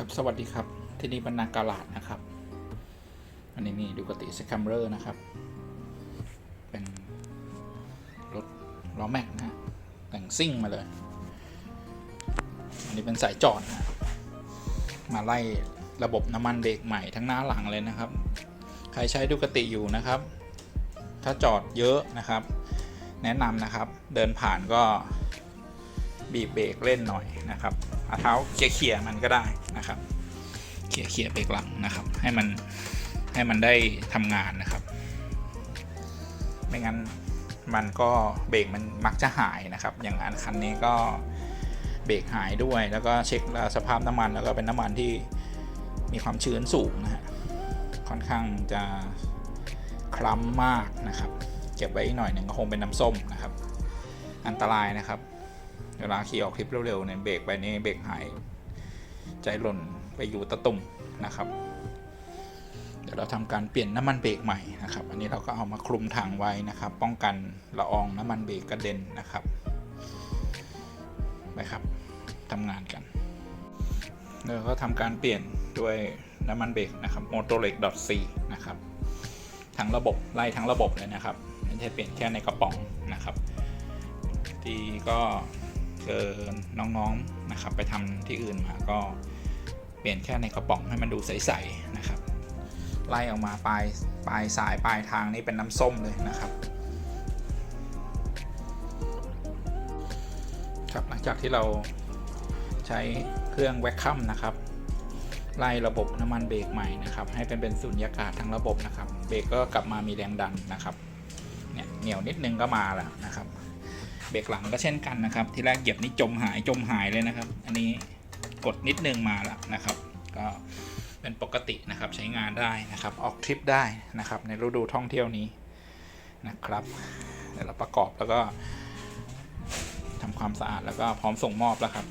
ครับสวัสดีครับ ที่นี่บรรณากาลาดนะครับ อันนี้มีดูกติสแคมเรอร์นะครับ เป็นรถล้อแม็กนะฮะแต่งซิ่งมาเลย อันนี้เป็นสายจอดนะมาไล่ระบบน้ำมันเบรกใหม่ทั้งหน้าหลังเลยนะครับ ใครใช้ดูกติอยู่นะครับ ถ้าจอดเยอะนะครับ แนะนำนะครับเดินผ่านก็บีบเบรกเล่นหน่อยนะครับเอาเท้าเขี่ยๆมันก็ได้ นะครับเขี่ยๆเบรกหลังนะครับ ให้มันให้มันได้ทำงานนะครับ ไม่งั้นมันก็เบรกมันมักจะหายนะครับ อย่างอันคันนี้ก็เบรกหายด้วย แล้วก็เช็คสภาพน้ำมันแล้วก็เป็นน้ำมันที่มีความชื้นสูงนะฮะค่อนข้างจะคล้ำมากนะครับ เก็บไว้อีกหน่อยหนึ่งก็คงเป็นน้ำส้มนะครับ อันตรายนะครับ เวลาขี่ออกคลิปเร็วๆเนี่ยเบรกไปนี่เบรกหาย ใจหล่นไปอยู่ตะตุ่มนะครับ เดี๋ยวเราทำการเปลี่ยนน้ำมันเบรกใหม่นะครับ อันนี้เราก็เอามาคลุมถังไว้นะครับ ป้องกันละอองน้ำมันเบรกกระเด็นนะครับ ไปครับทำงานกันเราก็ทำการเปลี่ยนด้วยน้ำมันเบรกนะครับ m o t o r e x c นะครับทั้งระบบไล่ทั้งระบบเลยนะครับไม่ใช่เปลี่ยนแค่ในกระป๋องนะครับ ที่ก็ เจอน้องๆนะครับ ไปทำที่อื่นมาก็เปลี่ยนแค่ในกระป๋องให้มันดูใสๆนะครับไล่ออกมาปลายปลายสายปลายทางนี่เป็นน้ำส้มเลยนะครับครับหลังจากที่เราใช้เครื่องแวคคัมนะครับ ไล่ระบบน้ำมันเบรกใหม่นะครับ ให้เป็นเป็นสุญญากาศทั้งระบบนะครับ เบรกก็กลับมามีแรงดันนะครับเนี่ยเหนียวนิดนึงก็มาแล้วนะครับ เบรกหลังก็เช่นกันนะครับ ที่แรกเหยียบนี่จมหายจมหายเลยนะครับ อันนี้กดนิดนึงมาแล้วนะครับ ก็เป็นปกตินะครับใช้งานได้นะครับ ออกทริปได้นะครับ ในฤดูท่องเที่ยวนี้นะครับเดี๋ยวเราประกอบแล้วก็ทำความสะอาดแล้วก็พร้อมส่งมอบแล้วครับ